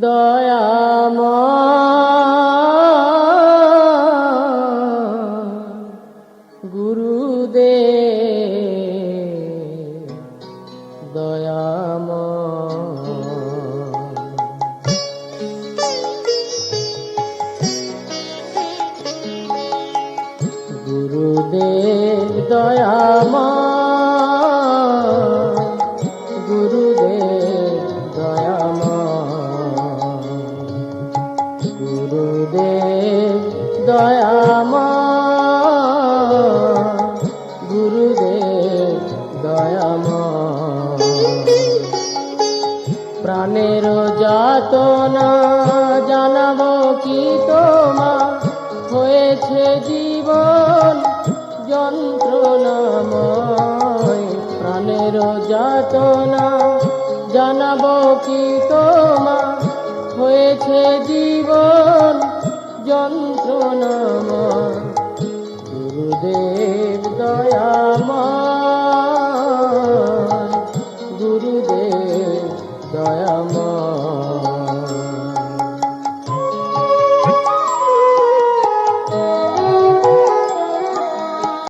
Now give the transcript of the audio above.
দয়াম গুরুদে দয়াম গুরুদেব দয়ামা গুরুদেব দয়াম গুরুদেব দয়াম প্রাণের যাতনা জানাব কি তোমা হয়েছে জীবন যন্ত্রণাময়। প্রাণের যাতনা জানাব কি তোমা হয়েছে জীবন যন্ত্রণাম গুরুদেব দয়াম গুরুদেব দয়াম